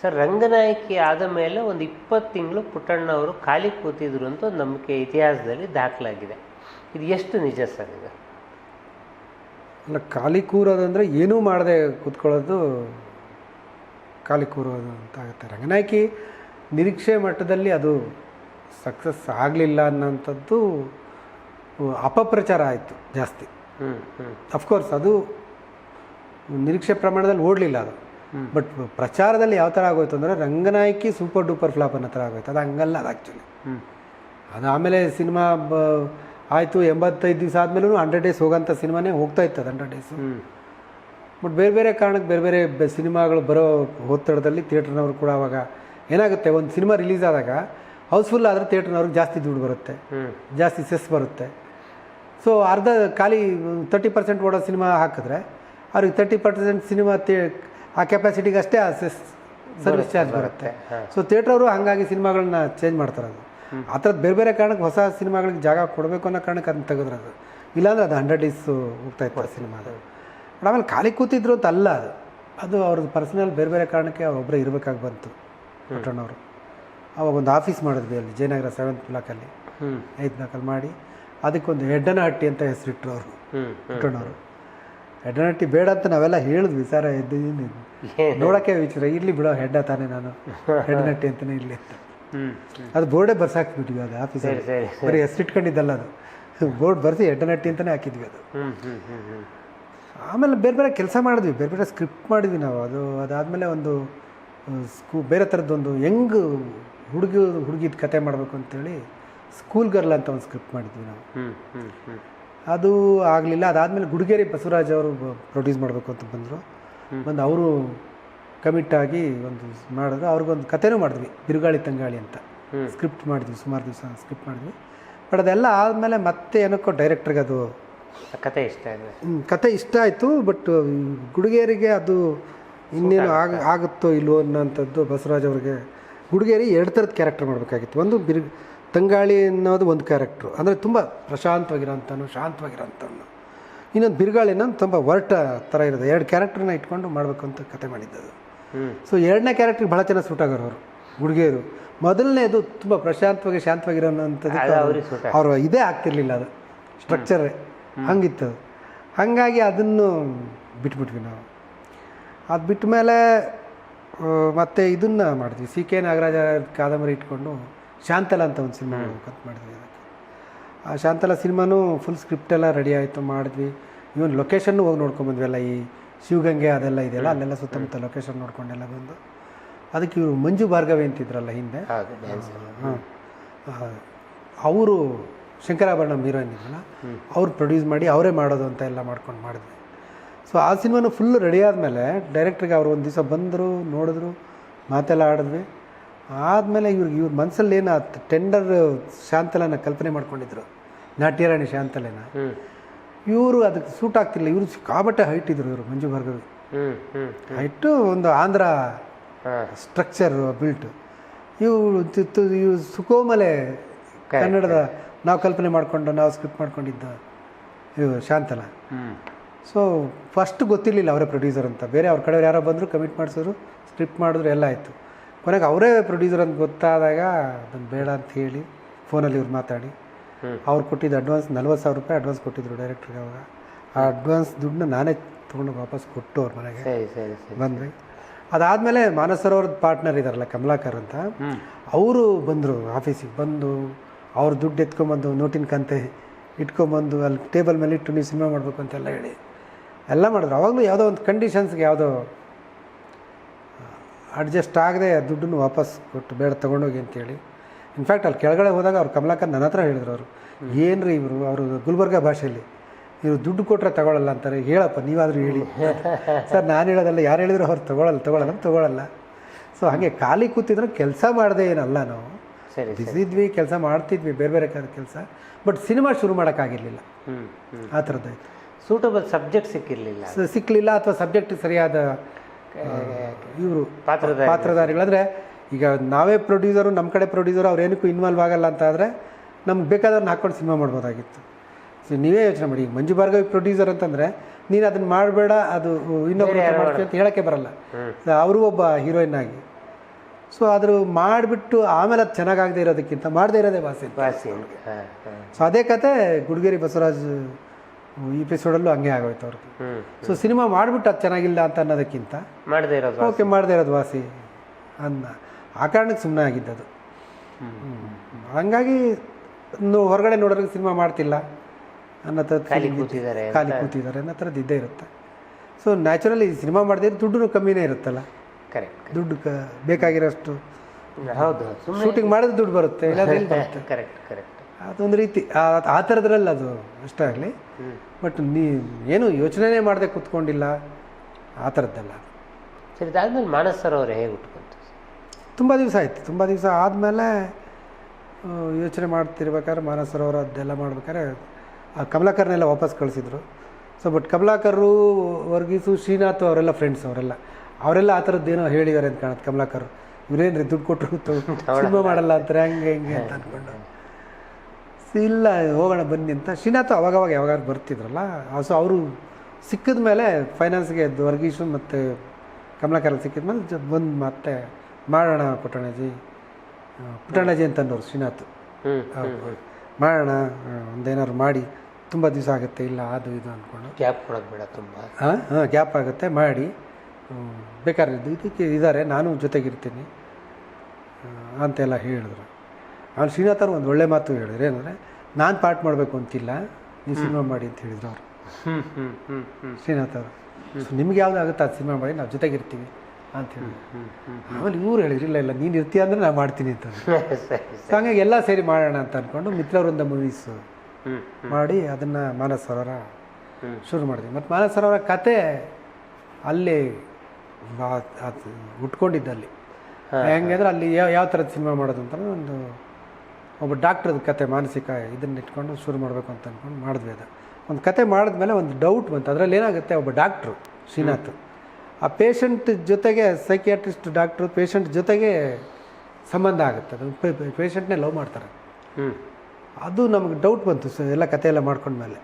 Sir Ranganayaki ಆದ ಮೇಲೆ ಒಂದು ಇಪ್ಪತ್ತು ತಿಂಗಳು ಪುಟ್ಟಣ್ಣವರು ಖಾಲಿ ಕೂತಿದ್ರು ಅಂತ ಒಂದು ನಂಬಿಕೆ ಇತಿಹಾಸದಲ್ಲಿ ದಾಖಲಾಗಿದೆ. ಇದು ಎಷ್ಟು ನಿಜ ಸರ್ ಇದು? ಅಲ್ಲ ಖಾಲಿ ಕೂರೋದಂದರೆ ಏನೂ ಮಾಡದೆ ಕೂತ್ಕೊಳ್ಳೋದು ಖಾಲಿ ಕೂರೋದು ಅಂತ ಆಗುತ್ತೆ. ರಂಗನಾಯಕಿ ನಿರೀಕ್ಷೆ ಮಟ್ಟದಲ್ಲಿ ಅದು ಸಕ್ಸಸ್ ಆಗಲಿಲ್ಲ ಅನ್ನೋಂಥದ್ದು ಅಪಪ್ರಚಾರ ಆಯಿತು ಜಾಸ್ತಿ. ಹ್ಞೂ ಹ್ಞೂ ಅಫ್ಕೋರ್ಸ್ ಅದು ನಿರೀಕ್ಷೆ ಪ್ರಮಾಣದಲ್ಲಿ ಓಡಲಿಲ್ಲ ಅದು. ಬಟ್ ಪ್ರಚಾರದಲ್ಲಿ ಯಾವ ಥರ ಆಗೋಯ್ತು ಅಂದರೆ ರಂಗನಾಯಕಿ ಸೂಪರ್ ಡೂಪರ್ ಫ್ಲಾಪ್ ಅನ್ನೋ ಥರ ಆಗೋಯ್ತು. ಅದು ಹಂಗಲ್ಲ ಅದು ಆ್ಯಕ್ಚುಲಿ ಅದು ಆಮೇಲೆ ಸಿನಿಮಾ ಬ ಆಯಿತು ಎಂಬತ್ತೈದು ದಿವಸ ಆದಮೇಲೂ ಹಂಡ್ರೆಡ್ ಡೇಸ್ ಹೋಗೋಂಥ ಸಿನಿಮಾನೇ ಹೋಗ್ತಾ ಇತ್ತು ಅದು ಹಂಡ್ರೆಡ್ ಡೇಸು. ಬಟ್ ಬೇರೆ ಬೇರೆ ಕಾರಣಕ್ಕೆ ಬೇರೆ ಬೇರೆ ಬೆ- ಸಿನಿಮಾಗಳು ಬರೋ ಒತ್ತಡದಲ್ಲಿ ಥಿಯೇಟ್ರ್ನವ್ರು ಕೂಡ ಅವಾಗ ಏನಾಗುತ್ತೆ ಒಂದು ಸಿನಿಮಾ ರಿಲೀಸ್ ಆದಾಗ ಹೌಸ್ಫುಲ್ ಆದರೆ ಥಿಯೇಟ್ರ್ನವ್ರಿಗೆ ಜಾಸ್ತಿ ದುಡ್ಡು ಬರುತ್ತೆ. ಜಾಸ್ತಿ ಸೆಸ್ ಬರುತ್ತೆ. ಸೊ ಅರ್ಧ ಖಾಲಿ ತರ್ಟಿ ಪರ್ಸೆಂಟ್ ಓಡೋ ಸಿನಿಮಾ ಹಾಕಿದ್ರೆ ಅವ್ರಿಗೆ ತರ್ಟಿ ಪರ್ಸೆಂಟ್ ಸಿನಿಮಾ ಆ ಕೆಪಾಸಿಟಿಗೆ ಅಷ್ಟೇ ಆ ಸೆಸ್ ಸರ್ವಿಸ್ ಚಾರ್ಜ್ ಬರುತ್ತೆ. ಸೊ ಥಿಯೇಟರ್ ಅವರು ಹಾಗಾಗಿ ಸಿನಿಮಾಗಳನ್ನ ಚೇಂಜ್ ಮಾಡ್ತಾರೆ ಅದು. ಆ ಥರದ್ದು ಬೇರೆ ಬೇರೆ ಕಾರಣಕ್ಕೆ ಹೊಸ ಸಿನಿಮಾಗಳಿಗೆ ಜಾಗ ಕೊಡಬೇಕು ಅನ್ನೋ ಕಾರಣಕ್ಕೆ ಅದನ್ನ ತೆಗೆದ್ರೆ ಅದು. ಇಲ್ಲಾಂದ್ರೆ ಅದು ಹಂಡ್ರೆಡ್ ಡೇಸ್ ಹೋಗ್ತಾ ಇತ್ತು ಸಿನಿಮಾ ಅದು. ಬಟ್ ಆಮೇಲೆ ಖಾಲಿ ಕೂತಿದ್ರು ಅಂತ ಅಲ್ಲ ಅದು. ಅದು ಅವ್ರದ್ದು ಪರ್ಸನಲ್ ಬೇರೆ ಬೇರೆ ಕಾರಣಕ್ಕೆ ಒಬ್ಬರೇ ಇರಬೇಕಾಗಿ ಬಂತು ಪುಟ್ಟಣ್ಣವರು ಅವಾಗ ಒಂದು ಆಫೀಸ್ ಮಾಡಿದ್ವಿ ಅಲ್ಲಿ ಜಯನಗರ ಸೆವೆಂತ್ ಬ್ಲಾಕಲ್ಲಿ ಐದು ಬ್ಲಾಕಲ್ಲಿ ಮಾಡಿ ಅದಕ್ಕೊಂದು ಹೆಡ್ಡನಹಟ್ಟಿ ಅಂತ ಹೆಸರಿಟ್ರು ಅವರು. ಪುಟ್ಟಣ್ಣವರು ಹೆಡ್ಡನಹಟ್ಟಿ ಬೇಡ ಅಂತ ನಾವೆಲ್ಲ ಹೇಳಿದ್ವಿ ವಿಚಾರ ಇದ್ದೀನಿ ನೋಡೋಕ್ಕೆ ವಿಚಾರ ಇರಲಿ ಬಿಡೋ ಹೆಡ್ಡ ತಾನೇ ನಾನು ಹೆಡ್ನಟ್ಟಿ ಅಂತಲೇ ಇರಲಿ ಅಂತ. ಹ್ಞೂ ಅದು ಬೋರ್ಡೇ ಬರ್ಸಾಕ್ಬಿಟ್ವಿ ಅದು ಆಫೀಸಲ್ಲಿ ಬರೀ ಹೆಸರಿಟ್ಕೊಂಡಿದ್ದಲ್ಲ ಅದು. ಬೋರ್ಡ್ ಬರ್ಸಿ ಹೆಡ್ಡನಟ್ಟಿ ಅಂತಲೇ ಹಾಕಿದ್ವಿ ಅದು. ಆಮೇಲೆ ಬೇರೆ ಬೇರೆ ಕೆಲಸ ಮಾಡಿದ್ವಿ ಬೇರೆ ಬೇರೆ ಸ್ಕ್ರಿಪ್ಟ್ ಮಾಡಿದ್ವಿ ನಾವು. ಅದು ಅದಾದಮೇಲೆ ಒಂದು ಸ್ಕೂ ಬೇರೆ ಥರದ್ದೊಂದು ಹೆಂಗ್ ಹುಡುಗಿ ಹುಡುಗಿದ ಕತೆ ಮಾಡಬೇಕು ಅಂತೇಳಿ ಸ್ಕೂಲ್ ಗರ್ಲ್ ಅಂತ ಒಂದು ಸ್ಕ್ರಿಪ್ಟ್ ಮಾಡಿದ್ವಿ ನಾವು. ಅದು ಆಗಲಿಲ್ಲ. ಅದಾದಮೇಲೆ ಗುಡಿಗೇರಿ ಬಸವರಾಜ್ ಅವರು ಪ್ರೊಡ್ಯೂಸ್ ಮಾಡಬೇಕು ಅಂತ ಬಂದರು. ಬಂದು ಅವರು ಕಮಿಟ್ ಆಗಿ ಒಂದು ಮಾಡಿದ್ರು. ಅವ್ರಿಗೊಂದು ಕಥೆನೂ ಮಾಡಿದ್ವಿ ಬಿರುಗಾಳಿ ತಂಗಾಳಿ ಅಂತ. ಸ್ಕ್ರಿಪ್ಟ್ ಮಾಡಿದ್ವಿ ಸುಮಾರು ದಿವಸ ಸ್ಕ್ರಿಪ್ಟ್ ಮಾಡಿದ್ವಿ. ಬಟ್ ಅದೆಲ್ಲ ಆದಮೇಲೆ ಮತ್ತೆ ಏನಕ್ಕೋ ಡೈರೆಕ್ಟ್ರಿಗೆ ಅದು ಕತೆ ಇಷ್ಟ ಆಯಿತು. ಕತೆ ಇಷ್ಟ ಆಯಿತು ಬಟ್ ಗುಡಿಗೇರಿಗೆ ಅದು ಇನ್ನೇನು ಆಗ ಆಗುತ್ತೋ. ಇಲ್ವೋ ಅನ್ನೋಂಥದ್ದು ಬಸವರಾಜ್ ಅವ್ರಿಗೆ ಗುಡಿಗೇರಿ ಎರಡು ಥರದ ಕ್ಯಾರೆಕ್ಟರ್ ಮಾಡಬೇಕಾಗಿತ್ತು. ಒಂದು ಬಿರು ತಂಗಾಳಿ ಅನ್ನೋದು ಒಂದು ಕ್ಯಾರೆಕ್ಟ್ರು ಅಂದರೆ ತುಂಬ ಪ್ರಶಾಂತವಾಗಿರೋಂಥನು ಶಾಂತವಾಗಿರೋಂಥವ್ನು. ಇನ್ನೊಂದು ಬಿರುಗಾಳಿ ಅನ್ನೋದು ತುಂಬ ಒರಟ ಥರ ಇರೋದು. ಎರಡು ಕ್ಯಾರೆಕ್ಟ್ರನ್ನ ಇಟ್ಕೊಂಡು ಮಾಡಬೇಕು ಅಂತ ಕತೆ ಮಾಡಿದ್ದದು. ಸೊ ಎರಡನೇ ಕ್ಯಾರೆಕ್ಟ್ರಿಗೆ ಭಾಳ ಚೆನ್ನಾಗಿ ಸೂಟ್ ಆಗೋರು ಅವರು ಹುಡುಗಿಯರು. ಮೊದಲನೇದು ತುಂಬ ಪ್ರಶಾಂತವಾಗಿ ಶಾಂತವಾಗಿರೋಂಥದ್ದು ಅವರು. ಇದೇ ಆಗ್ತಿರ್ಲಿಲ್ಲ ಅದು. ಸ್ಟ್ರಕ್ಚರೇ ಹಂಗಿತ್ತು. ಅದು. ಹಾಗಾಗಿ ಅದನ್ನು ಬಿಟ್ಬಿಟ್ವಿ ನಾವು. ಅದು ಬಿಟ್ಟ ಮೇಲೆ ಮತ್ತೆ ಇದನ್ನು ಮಾಡಿದ್ವಿ. ಸಿ ಕೆ ನಾಗರಾಜ ಕಾದಂಬರಿ ಇಟ್ಕೊಂಡು ಶಾಂತಲ ಅಂತ ಒಂದು ಸಿನಿಮಾ ಕತ್ ಮಾಡಿದ್ವಿ ಅದಕ್ಕೆ. ಆ ಶಾಂತಲ ಸಿನಿಮಾನೂ ಫುಲ್ ಸ್ಕ್ರಿಪ್ಟ್ ಎಲ್ಲ ರೆಡಿ ಆಯಿತು ಮಾಡಿದ್ವಿ. ಇವನ್ ಲೊಕೇಶನ್ನು ಹೋಗಿ ನೋಡ್ಕೊಂಬಂದ್ವಿ ಎಲ್ಲ ಈ ಶಿವಗಂಗೆ ಅದೆಲ್ಲ ಇದೆಯಲ್ಲ ಅಲ್ಲೆಲ್ಲ ಸುತ್ತಮುತ್ತ ಲೊಕೇಶನ್ ನೋಡ್ಕೊಂಡೆಲ್ಲ ಬಂದು. ಅದಕ್ಕೆ ಇವರು ಮಂಜು ಭಾರ್ಗವಿ ಅಂತಿದ್ರಲ್ಲ ಹಿಂದೆ. ಹಾಂ ಅವರು ಶಂಕರಾಭರಣ ಹೀರೋಯಿನ್ ಇದ್ರಲ್ಲ ಅವ್ರು ಪ್ರೊಡ್ಯೂಸ್ ಮಾಡಿ ಅವರೇ ಮಾಡೋದು ಅಂತ ಎಲ್ಲ ಮಾಡ್ಕೊಂಡು ಮಾಡಿದ್ವಿ. ಸೊ ಆ ಸಿನಿಮಾನು ಫುಲ್ ರೆಡಿ ಆದಮೇಲೆ ಡೈರೆಕ್ಟ್ರಿಗೆ ಅವರು ಒಂದು ದಿವಸ ಬಂದರು ನೋಡಿದ್ರು ಮಾತೆಲ್ಲ ಆಡಿದ್ವಿ. ಆದಮೇಲೆ ಇವ್ರಿಗೆ ಇವ್ರ ಮನಸ್ಸಲ್ಲಿ ಏನು ಟೆಂಡರ್ ಶಾಂತಲನ ಕಲ್ಪನೆ ಮಾಡ್ಕೊಂಡಿದ್ರು. ನಾಟ್ಯರಾಣಿ ಶಾಂತಲೆನ. ಇವರು ಅದಕ್ಕೆ ಸೂಟ್ ಆಗ್ತಿಲ್ಲ ಇವರು ಸಿಕ್ಕಾಬಟ್ಟೆ ಹೈಟ್ ಇದ್ರು ಇವರು ಮಂಜು ಭಾರ್ಗವಿ ಹೈಟು ಒಂದು ಆಂಧ್ರ ಸ್ಟ್ರಕ್ಚರ್ ಬಿಲ್ಟ್ ಇವು ಇವು ಸುಕೋಮಲೆ ಕನ್ನಡದ ನಾವು ಕಲ್ಪನೆ ಮಾಡಿಕೊಂಡು ನಾವು ಸ್ಕ್ರಿಪ್ಟ್ ಮಾಡ್ಕೊಂಡಿದ್ದ ಇವು ಶಾಂತಲ. ಸೊ ಫಸ್ಟ್ ಗೊತ್ತಿರಲಿಲ್ಲ ಅವರೇ ಪ್ರೊಡ್ಯೂಸರ್ ಅಂತ. ಬೇರೆ ಅವ್ರ ಕಡೆಯವ್ರು ಯಾರೋ ಬಂದರು ಕಮಿಟ್ ಮಾಡಿಸಿದ್ರು ಸ್ಕ್ರಿಪ್ಟ್ ಮಾಡಿದ್ರು ಎಲ್ಲ ಆಯಿತು. ಕೊನೆಗೆ ಅವರೇ ಪ್ರೊಡ್ಯೂಸರ್ ಅಂತ ಗೊತ್ತಾದಾಗ ಅದನ್ನು ಬೇಡ ಅಂತ ಹೇಳಿ ಫೋನಲ್ಲಿ ಇವ್ರು ಮಾತಾಡಿ. ಅವ್ರು ಕೊಟ್ಟಿದ್ದು ಅಡ್ವಾನ್ಸ್ ನಲ್ವತ್ತು ಸಾವಿರ ರೂಪಾಯಿ ಅಡ್ವಾನ್ಸ್ ಕೊಟ್ಟಿದ್ರು ಡೈರೆಕ್ಟ್ರಿಗೆ ಅವಾಗ. ಆ ಅಡ್ವಾನ್ಸ್ ದುಡ್ಡನ್ನ ನಾನೇ ತೊಗೊಂಡು ವಾಪಸ್ ಕೊಟ್ಟು ಅವ್ರ ಮನೆಗೆ ಬಂದ್ವಿ. ಅದಾದಮೇಲೆ ಮಾನಸರವ್ರ ಪಾರ್ಟ್ನರ್ ಇದ್ದಾರಲ್ಲ ಕಮಲಾಕರ್ ಅಂತ. ಅವರು ಬಂದರು ಆಫೀಸಿಗೆ ಬಂದು ಅವ್ರ ದುಡ್ಡು ಎತ್ಕೊಂಬಂದು ನೋಟಿನ ಕಂತೆ ಇಟ್ಕೊಂಬಂದು ಅಲ್ಲಿ ಟೇಬಲ್ ಮೇಲೆ ಇಟ್ಟು ನೀವು ಸಿನಿಮಾ ಮಾಡಬೇಕು ಅಂತೆಲ್ಲ ಹೇಳಿ. ಎಲ್ಲ ಮಾಡಿದ್ರು. ಅವಾಗಲೂ ಯಾವುದೋ ಒಂದು ಕಂಡೀಷನ್ಸ್ಗೆ ಯಾವುದೋ ಅಡ್ಜಸ್ಟ್ ಆಗದೆ ಆ ದುಡ್ಡನ್ನು ವಾಪಸ್ ಕೊಟ್ಟು ಬೇಡ ತೊಗೊಂಡೋಗಿ ಅಂತೇಳಿ ಇನ್ಫ್ಯಾಕ್ಟ್ ಅಲ್ಲಿ ಕೆಳಗಡೆ ಹೋದಾಗ ಅವ್ರು ಕಮಲಾಕಾಂತ್ ನನ್ನ ಹತ್ರ ಹೇಳಿದ್ರು ಅವರು. ಏನು ರೀ ಇವರು? ಅವರು ಗುಲ್ಬರ್ಗ ಭಾಷೆಯಲ್ಲಿ. ಇವರು ದುಡ್ಡು ಕೊಟ್ಟರೆ ತಗೊಳ್ಳಲ್ಲ ಅಂತಾರೆ. ಹೇಳಪ್ಪ ನೀವಾದರೂ ಹೇಳಿ. ಸರ್ ನಾನು ಹೇಳೋದಲ್ಲ ಯಾರು ಹೇಳಿದ್ರು ಅವ್ರು ತೊಗೊಳಲ್ಲ ತೊಗೊಳಲ್ಲ ತೊಗೊಳಲ್ಲ. ಸೊ ಹಾಗೆ ಖಾಲಿ ಕೂತಿದ್ರೆ ಕೆಲಸ ಮಾಡದೆ ಏನಲ್ಲ ನಾವು. ಸರಿ ಬಿಸಿದ್ವಿ ಕೆಲಸ ಮಾಡ್ತಿದ್ವಿ ಬೇರೆ ಬೇರೆ ಕೆಲಸ. ಬಟ್ ಸಿನಿಮಾ ಶುರು ಮಾಡೋಕ್ಕಾಗಿರಲಿಲ್ಲ. ಆ ಥರದ್ದಾಯ್ತು ಸೂಟಬಲ್ ಸಬ್ಜೆಕ್ಟ್ ಸಿಕ್ಕಿರಲಿಲ್ಲ. ಸಿಕ್ಕಲಿಲ್ಲ ಅಥವಾ ಸಬ್ಜೆಕ್ಟ್ ಸರಿಯಾದ ಇವರು ಪಾತ್ರಧಾರಿಗಳಾದ್ರೆ ಪಾತ್ರಧಾರಿಗಳಂದರೆ ಈಗ ನಾವೇ ಪ್ರೊಡ್ಯೂಸರು ನಮ್ಮ ಕಡೆ ಪ್ರೊಡ್ಯೂಸರು ಅವ್ರೇನಕ್ಕೂ ಇನ್ವಾಲ್ವ್ ಆಗಲ್ಲ ಅಂತ ಆದರೆ ನಮ್ಗೆ ಬೇಕಾದವ್ರನ್ನ ಹಾಕ್ಕೊಂಡು ಸಿನಿಮಾ ಮಾಡ್ಬೋದಾಗಿತ್ತು. ಸೊ ನೀವೇ ಯೋಚನೆ ಮಾಡಿ ಈಗ ಮಂಜು ಭಾರ್ಗವಿ ಪ್ರೊಡ್ಯೂಸರ್ ಅಂತಂದರೆ ನೀನು ಅದನ್ನು ಮಾಡಬೇಡ ಅದು ಇನ್ನೊಬ್ರು ಮಾಡ್ತೀವಿ ಅಂತ ಹೇಳೋಕ್ಕೆ ಬರಲ್ಲ. ಅವರು ಒಬ್ಬ ಹೀರೋಯಿನ್ ಆಗಿ. ಸೊ ಆದರೂ ಮಾಡಿಬಿಟ್ಟು ಆಮೇಲೆ ಅದು ಚೆನ್ನಾಗಾಗದೇ ಇರೋದಕ್ಕಿಂತ ಮಾಡದೇ ಇರೋದೇ ಭಾಷೆ ಸೊ ಅದೇ ಕತೆ ಗುಡ್ಗೇರಿ ಬಸವರಾಜ್ ಈ ಎಪಿಸೋಡಲ್ಲೂ ಹಂಗೆ ಆಗೋಯ್ತು ಅವ್ರಿಗೆ. ಸೊ ಸಿನಿಮಾ ಮಾಡಿಬಿಟ್ಟು ಅದು ಚೆನ್ನಾಗಿಲ್ಲ ಅಂತ ಅನ್ನೋದಕ್ಕಿಂತ ಮಾಡದೇ ಇರೋದು ಓಕೆ ಮಾಡದೇ ಇರೋದು ವಾಸಿ ಅನ್ನ. ಆ ಕಾರಣಕ್ಕೆ ಸುಮ್ಮನೆ ಅದು. ಹಂಗಾಗಿ ಹೊರಗಡೆ ನೋಡೋರಿಗೆ ಸಿನಿಮಾ ಮಾಡ್ತಿಲ್ಲ ಅನ್ನೋ ಥರದ್ದು ಖಾಲಿ ಕೂತಿದ್ದಾರೆ ಖಾಲಿ ಕೂತಿದ್ದಾರೆ ಅನ್ನೋ ಥರದ್ದು ಇದ್ದೇ ಇರುತ್ತೆ. ಸೊ ನ್ಯಾಚುರಲಿ ಸಿನಿಮಾ ಮಾಡಿದ್ರೆ ದುಡ್ಡು ಕಮ್ಮಿನೇ ಇರುತ್ತಲ್ಲ? ಕರೆಕ್ಟ್ ದುಡ್ಡು ಕ ಬೇಕಾಗಿರೋಷ್ಟು. ಹೌದು ಶೂಟಿಂಗ್ ಮಾಡಿದ್ರೆ ದುಡ್ಡು ಬರುತ್ತೆ ಇಲ್ಲ ಕರೆಕ್ಟ್ ಕರೆಕ್ಟ್ ಅದೊಂದು ರೀತಿ ಆ- ಥರದ್ರಲ್ಲಿ ಅದು ಅಷ್ಟೇ ಆಗಲಿ. ಬಟ್ ನೀ ಏನು ಯೋಚನೆನೇ ಮಾಡದೆ ಕೂತ್ಕೊಂಡಿಲ್ಲ ಆ ಥರದ್ದಲ್ಲ ಸರಿ ಇದಾದ್ಮೇಲೆ ಮಾನಸ್ ಸರ್ ಅವ್ರು ಹೇಗೆ ಉಟ್ಕೊಂತು ತುಂಬ ದಿವಸ ಆಯಿತು ತುಂಬ ದಿವಸ ಆದಮೇಲೆ ಯೋಚನೆ ಮಾಡ್ತಿರ್ಬೇಕಾದ್ರೆ ಮಾನಸರವರು ಅದೆಲ್ಲ ಮಾಡ್ಬೇಕಾದ್ರೆ ಆ ಕಮಲಾಕರ್ನೆಲ್ಲ ವಾಪಸ್ ಕಳಿಸಿದ್ರು. ಸೊ ಬಟ್ ಕಮಲಾಕರ್ರು ವರ್ಗೀಸು ಶ್ರೀನಾಥ್ ಅವರೆಲ್ಲ ಫ್ರೆಂಡ್ಸ್ ಅವರೆಲ್ಲ. ಅವರೆಲ್ಲ ಆ ಥರದ್ದೇನೋ ಹೇಳಿದ್ದಾರೆ ಅಂತ ಕಾಣುತ್ತೆ ಕಮಲಾಕರ್ ರೀ ದುಡ್ಡು ಕೊಟ್ಟರು ಸಿನಿಮಾ ಮಾಡಲ್ಲ ಅಂತಾರೆ ಹಂಗೆ ಹಿಂಗೆ ಅಂತ ಅಂದ್ಕೊಂಡು ಇಲ್ಲ ಹೋಗೋಣ ಬನ್ನಿ ಅಂತ. ಶ್ರೀನಾಥ್ ಅವಾಗವಾಗ ಯಾವಾಗಾದ್ರು ಬರ್ತಿದ್ರಲ್ಲ? ಸೊ ಅವರು ಸಿಕ್ಕಿದ ಮೇಲೆ ಫೈನಾನ್ಸ್ಗೆ ವರ್ಗೀಶು ಮತ್ತು ಕಮಲಾಕರ್ ಸಿಕ್ಕಿದ ಮೇಲೆ ಜ ಬಂದು ಮತ್ತೆ ಮಾಡೋಣ ಪುಟ್ಟಣಜಿ ಪುಟ್ಟಣಜಿ ಪುಟ್ಟಣ್ಣಜಿ ಅಂತ ಅನ್ನೋರು ಶ್ರೀನಾಥ್ ಮಾಡೋಣ ಒಂದೇನಾದ್ರು ಮಾಡಿ. ತುಂಬ ದಿವಸ ಆಗುತ್ತೆ ಇಲ್ಲ ಅದು ಇದು ಅಂದ್ಕೊಂಡು ಗ್ಯಾಪ್ ಕೊಡೋದು ಬೇಡ ತುಂಬ. ಹಾಂ ಹಾಂ ಗ್ಯಾಪ್ ಆಗುತ್ತೆ ಮಾಡಿ. ಬೇಕಾದ್ರೆ ಇದಕ್ಕೆ ಇದ್ದಾರೆ ನಾನು ಜೊತೆಗಿರ್ತೀನಿ. ಅಂತೆಲ್ಲ ಹೇಳಿದ್ರು. ಅವ್ನು ಶ್ರೀನಾಥ್ ಅವ್ರು ಒಂದು ಒಳ್ಳೆ ಮಾತು ಹೇಳಿದ್ರು ಏನಂದರೆ ನಾನು ಪಾಠ ಮಾಡಬೇಕು ಅಂತಿಲ್ಲ ನೀವು ಸಿನಿಮಾ ಮಾಡಿ ಅಂತ ಹೇಳಿದ್ರು ಅವರು. ಶ್ರೀನಾಥ್ ಅವರು. ಸೊ ನಿಮ್ಗೆ ಯಾವ್ದು ಆಗುತ್ತೆ ಅದು ಸಿನಿಮಾ ಮಾಡಿ ನಾವು ಜೊತೆಗಿರ್ತೀವಿ ಅಂತ ಹೇಳಿ ಆಮೇಲೆ ಇವ್ರು ಹೇಳಿದ್ರು ಇಲ್ಲ ಇಲ್ಲ ನೀನು ಇರ್ತೀಯ ಅಂದರೆ ನಾನು ಮಾಡ್ತೀನಿ ಅಂತ ಸೊ ಹಂಗಾಗಿ ಎಲ್ಲ ಸೇರಿ ಮಾಡೋಣ ಅಂತ ಅಂದ್ಕೊಂಡು ಮಿತ್ರವೃಂದ ಮೂವೀಸ್ ಮಾಡಿ ಅದನ್ನು ಮಾನಸ್ ಸರೋವರ. ಶುರು ಮಾಡಿದ್ವಿ. ಮತ್ತು ಮಾನಸ್ ಸರೋವರ ಕತೆ ಅಲ್ಲಿ ಉಟ್ಕೊಂಡಿದ್ದಲ್ಲಿ ಹೆಂಗೆ ಅಂದ್ರೆ ಅಲ್ಲಿ ಯಾವ ಯಾವ ಥರದ ಸಿನಿಮಾ ಮಾಡೋದು ಅಂತ ಒಂದು ಒಬ್ಬ ಡಾಕ್ಟ್ರದ ಕತೆ ಮಾನಸಿಕ ಇದನ್ನ ಇಟ್ಕೊಂಡು ಶುರು ಮಾಡಬೇಕು ಅಂತ ಅಂದ್ಕೊಂಡು ಮಾಡಿದ್ವಿ ಅದು. ಒಂದು ಕತೆ ಮಾಡಿದ್ಮೇಲೆ ಒಂದು ಡೌಟ್ ಬಂತು. ಅದರಲ್ಲಿ ಏನಾಗುತ್ತೆ? ಒಬ್ಬ ಡಾಕ್ಟ್ರು ಶ್ರೀನಾಥ್. ಆ ಪೇಷಂಟ್ ಜೊತೆಗೆ ಸೈಕಿಯಾಟ್ರಿಸ್ಟ್ ಡಾಕ್ಟ್ರು ಪೇಷಂಟ್ ಜೊತೆಗೆ ಸಂಬಂಧ ಆಗುತ್ತೆ. ಅದು ಪೇಷಂಟ್ನೇ ಲವ್ ಮಾಡ್ತಾರೆ. ಅದು ನಮಗೆ ಡೌಟ್ ಬಂತು ಸರ್ ಎಲ್ಲ ಕತೆ ಎಲ್ಲ ಮಾಡ್ಕೊಂಡ್ಮೇಲೆ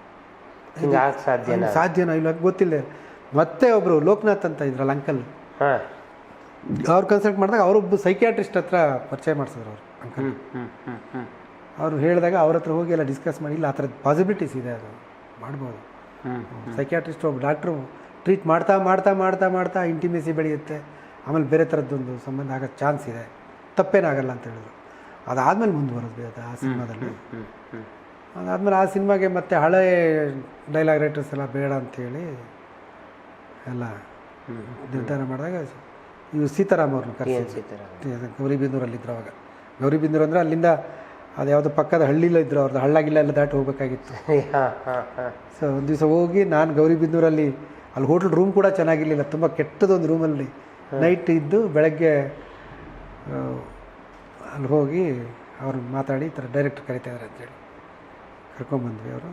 ಸಾಧ್ಯ ಸಾಧ್ಯನಾ? ಇಲ್ಲ ಗೊತ್ತಿಲ್ಲ. ಮತ್ತೆ ಒಬ್ಬರು ಲೋಕನಾಥ್ ಅಂತ ಇದ್ರಲ್ಲ ಅಂಕಲ್ ಹಾಂ. ಅವ್ರು ಕನ್ಸಲ್ಟ್ ಮಾಡಿದಾಗ ಅವರೊಬ್ಬ ಸೈಕಿಯಾಟ್ರಿಸ್ಟ್ ಹತ್ರ ಪರಿಚಯ ಮಾಡಿಸಿದ್ರು ಅವರು. ಅಂಕಲ್. ಅವರು ಹೇಳಿದಾಗ ಅವ್ರ ಹತ್ರ ಹೋಗಿ ಎಲ್ಲ ಡಿಸ್ಕಸ್ ಮಾಡಿ ಇಲ್ಲ ಆ ಥರದ್ದು ಪಾಸಿಬಿಲಿಟೀಸ್ ಇದೆ ಅದು. ಮಾಡ್ಬೋದು. ಸೈಕ್ಯಾಟ್ರಿಸ್ಟ್ ಒಬ್ಬ ಡಾಕ್ಟ್ರು ಟ್ರೀಟ್ ಮಾಡ್ತಾ ಮಾಡ್ತಾ ಮಾಡ್ತಾ ಮಾಡ್ತಾ ಇಂಟಿಮೇಸಿ ಬೆಳೆಯುತ್ತೆ. ಆಮೇಲೆ ಬೇರೆ ಥರದ್ದೊಂದು ಸಂಬಂಧ ಆಗೋ ಚಾನ್ಸ್ ಇದೆ. ತಪ್ಪೇನಾಗಲ್ಲ ಅಂತ ಹೇಳಿದ್ರು. ಅದಾದಮೇಲೆ ಮುಂದುವರೆದ್ವಿ ಅದು ಆ ಸಿನಿಮಾದಲ್ಲಿ. ಅದಾದಮೇಲೆ ಆ ಸಿನಿಮಾಗೆ ಮತ್ತೆ ಹಳೆ ಡೈಲಾಗ್ ರೈಟರ್ಸ್ ಎಲ್ಲ ಬೇಡ ಅಂಥೇಳಿ ಎಲ್ಲ ನಿರ್ಧಾರ ಮಾಡಿದಾಗ ಇವು ಸೀತಾರಾಮ್ ಅವ್ರನ್ನ ಕರೆಸಿ ಸಿಗ್ತಾರೆ ಗೌರಿಬಿದೂರಲ್ಲಿ ಇದ್ರು ಗೌರಿಬಿದೂರು ಅಂದರೆ ಅಲ್ಲಿಂದ ಅದು ಯಾವುದೋ ಪಕ್ಕದ ಹಳ್ಳಿಲ್ಲ ಇದ್ರು ಅವ್ರದ್ದು ಹಳ್ಳಾಗಿಲ್ಲ ಎಲ್ಲ ದಾಟಿ ಹೋಗಬೇಕಾಗಿತ್ತು. ಹಾಂ ಹಾಂ ಹಾಂ. ಸೊ ಒಂದು ದಿವಸ ಹೋಗಿ ನಾನು ಗೌರಿಬಿಂದೂರಲ್ಲಿ ಅಲ್ಲಿ ಹೋಟ್ಲ್ ರೂಮ್ ಕೂಡ ಚೆನ್ನಾಗಿರಲಿಲ್ಲ ತುಂಬ ಕೆಟ್ಟದೊಂದು ರೂಮಲ್ಲಿ ನೈಟ್ ಇದ್ದು ಬೆಳಗ್ಗೆ ಅಲ್ಲಿ ಹೋಗಿ ಅವ್ರು ಮಾತಾಡಿ ಈ ಥರ ಡೈರೆಕ್ಟ್ ಕರಿತಾಯಿದ್ದಾರೆ ಅಂತೇಳಿ ಕರ್ಕೊಂಬಂದ್ವಿ ಅವರು.